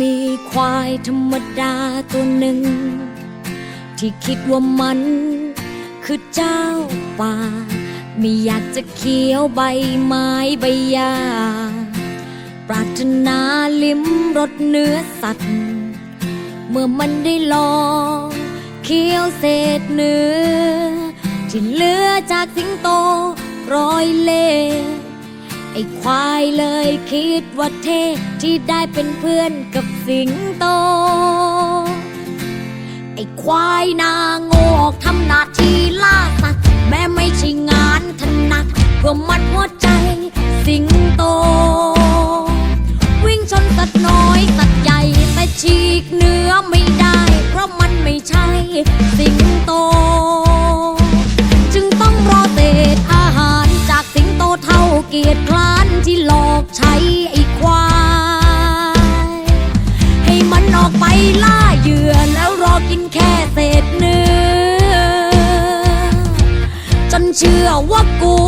มีควายธรรมดาตัวหนึ่ง ที่คิดว่ามัน คือเจ้าป่า ไม่อยากจะเคี้ยวใบไม้ใบหญ้าปรารถนาลิ้มรสเนื้อสัตว์ เมื่อมันได้ลองเคี้ยวเศษเนื้อ ที่เหลือจากสิงโตร้อยเล่ อ้ควายเลยคิดว่าเท่ที่ได้เป็นเพื่อนกับสิงโต ไอ้ควายนางโงกทำหน้าที่ล่าสัตว์แม้ไม่ใช่งานถนัดเพื่อมัดหัวใจสิงโต วิ่งชนสัตว์น้อยสัตว์ใหญ่แต่ฉีกเนื้อไม่ได้ เพราะมันไม่ใช่สิงโตจึงต้องรอเศษอาหารจากสิงโตเท่าเกียรติคร้า ที่หลอกใช้ไอ้ควาย ให้มันออกไปล่าเหยื่อแล้วรอกินแค่เศษเนื้อ จนเชื่อว่ากูกู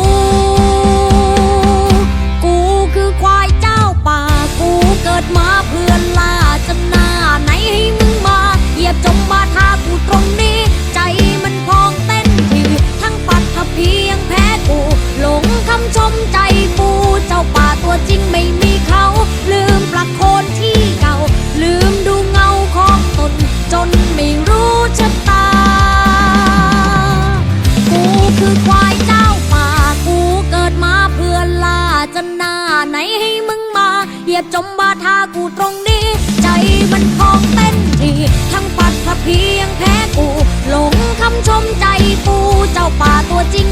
จมบาทากูตรงนี้ ใจมันพองเต้นทีทั้งปัดพระพียังแพ้กู หลงคำชมใจปูเจ้าป่าตัวจริง